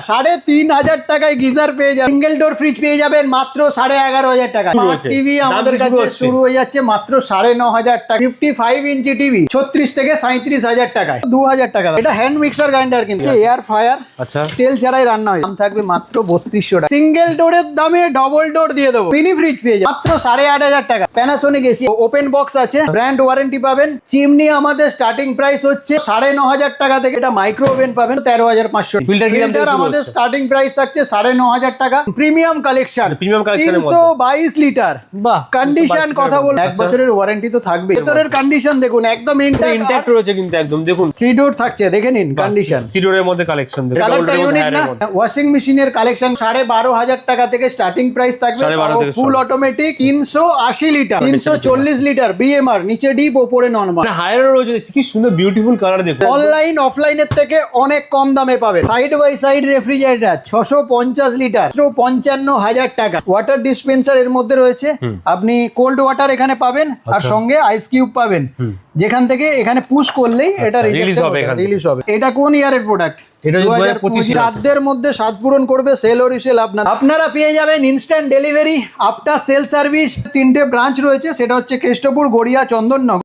সাড়ে তিন হাজার টাকায় গিজার পেয়ে যাবেন সিঙ্গেল ডোর ফ্রিজ পেয়ে যাবেন মাত্র সাড়ে এগারো হাজার টাকা। টিভি আমাদের কাছে শুরু হয়ে যাচ্ছে মাত্র সাড়ে ন হাজার টাকা। ফিফটি ফাইভ ইঞ্চি টিভি ছত্রিশ থেকে সাঁত্রিশ হাজার টাকায়। দু হাজার টাকা। এটা হ্যান্ড মিক্সার গ্রাইন্ডার কিন্তু এয়ার ফায়ার আচ্ছা। তেল ছাড়াই রান্না হয়। দাম থাকবে মাত্র বত্রিশশো টাকা। সিঙ্গেল ডোরের দামে ডবল ডোর দিয়ে দেবো। মিনি ফ্রিজ পেয়ে যাবেন মাত্র সাড়ে আট হাজার টাকা। প্যানাসোনিক এসি ওপেন বক্স আছে। ব্র্যান্ড ওয়ারেন্টি পাবেন। চিমনি আমাদের স্টার্টিং প্রাইস হচ্ছে সাড়ে ন হাজার টাকা থেকে। এটা মাইক্রো ওভেন পাবেন তেরো হাজার পাঁচশো। শুরু আমাদের স্টার্টিং প্রাইস থাকছে সাড়ে ন হাজার টাকা। প্রিমিয়াম কালেকশন প্রিমিয়াম তিনশো বাইশ লিটার বাহ কন্ডিশন কথা বল এক। বছরের ওয়ারেন্টি তো থাকবে ভেতরের কন্ডিশন দেখুন একদম ইন্ট্যাক্ট রয়েছে কিন্তু একদম দেখুন। থ্রি ডোর থাকছে দেখে নিন কন্ডিশন সিডোরের মধ্যে কালেকশন কালারটা ইউনিক না? ওয়াশিং মেশিনের কালেকশন সাড়ে বারো হাজার টাকা থেকে স্টার্টিং প্রাইস থাকবে। ফুল অটোমেটিক তিনশো আশি লিটার তিনশো চল্লিশ লিটার বিএমআর নিচে ডিপ ওপরে নর্মাল মানে হায়ারও রয়েছে কি সুন্দর বিউটিফুল কালার দেখুন। অনলাইন অফলাইনের থেকে অনেক কম দামে পাবে সাইড বাই সাইড রেফ্রিজারেটর ছশো পঞ্চাশ লিটার পঞ্চান্ন হাজার টাকা। ওয়াটার ডিসপেন্সার এর মধ্যে রয়েছে। আপনি কোল্ড ওয়াটার এখানে পাবেন আর আচ্ছা। সঙ্গে আইস কিউব পাবেন। যেখান থেকে এখানে পুশ করলেই এটা আচ্ছা, release হবে রিলিজ হবে। এটা কোন ইয়ারের প্রোডাক্ট এটা 2025 রাতদের মধ্যে সাত পূরণ করবে সেল ও রিসেল আপনার। আপনারা পেয়ে যাবেন instant delivery after sale service তিনটে ব্রাঞ্চ রয়েছে সেটা হচ্ছে কেষ্টপুর গড়িয়া চন্দননগর।